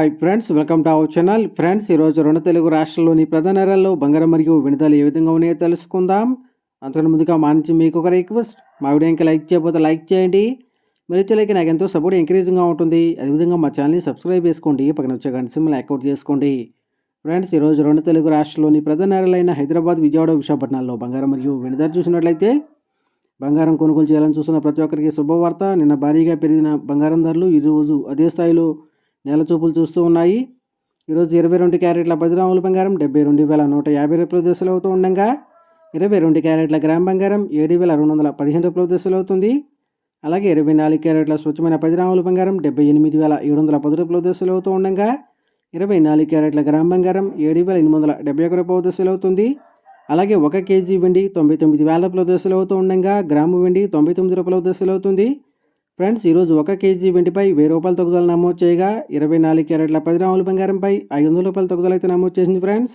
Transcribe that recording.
Hi friends welcome to our channel friends ఈరోజు రెండు తెలుగు రాష్ట్రాల్లోని ప్రధాన నగరాల్లో బంగారం మరియు విడుదల ఏ విధంగా ఉన్నాయో తెలుసుకుందాం. అంతకంటే ముందుగా మా నుంచి మీకు ఒక రిక్వెస్ట్ మా వీడియోకి లైక్ చేయకపోతే లైక్ చేయండి. మీరు ఇచ్చేలాగే నాకు ఎంతో సపోర్ట్ ఎంకరేజింగ్గా ఉంటుంది. అదేవిధంగా మా ఛానల్ని సబ్స్క్రైబ్ చేసుకోండి. పక్కన వచ్చే గంట సింబల్ అకౌంట్ చేసుకోండి. ఫ్రెండ్స్ ఈరోజు రెండు తెలుగు రాష్ట్రాల్లోని ప్రధాన నగరాలైన హైదరాబాద్ విజయవాడ విశాఖపట్నాల్లో బంగారం మరియు వెనుదల చూసినట్లయితే బంగారం కొనుగోలు చేయాలని చూస్తున్న ప్రతి ఒక్కరికి శుభవార్త. నిన్న భారీగా పెరిగిన బంగారం ధరలు ఈరోజు అదే స్థాయిలో నెల చూపులు చూస్తూ ఉన్నాయి. ఈరోజు ఇరవై రెండు క్యారెట్ల పది గ్రాముల బంగారం డెబ్బై రెండు వేల నూట యాభై రూపాయల దశలు అవుతూ ఉండగా ఇరవై రెండు క్యారెట్ల గ్రామ్ బంగారం ఏడు వేల రెండు వందల పదిహేను రూపాయల దశలు అవుతుంది. అలాగే ఇరవై నాలుగు క్యారెట్ల స్వచ్ఛమైన పది గ్రాముల బంగారం డెబ్బై ఎనిమిది వేల ఏడు వందల పది రూపాయల దశలు అవుతూ ఉండగా ఇరవై నాలుగు క్యారెట్ల గ్రామ్ బంగారం ఏడు వేల ఎనిమిది వందల డెబ్బై ఒక రూపాయల దశలు అవుతుంది. అలాగే ఒక కేజీ వెండి తొంభై తొమ్మిది వేల రూపాయల దశలు అవుతూ ఉండగా గ్రాము వెండి తొంభై తొమ్మిది రూపాయల దశలు అవుతుంది. ఫ్రెండ్స్ ఈరోజు ఒక కేజీ వెండిపై వెయ్యి రూపాయల తగ్గుదల నమోదు చేయగా ఇరవై నాలుగు క్యారెట్ల పది గ్రాముల బంగారంపై ఐదు వందల రూపాయల తగ్గుదల అయితే నమోదు చేసింది ఫ్రెండ్స్.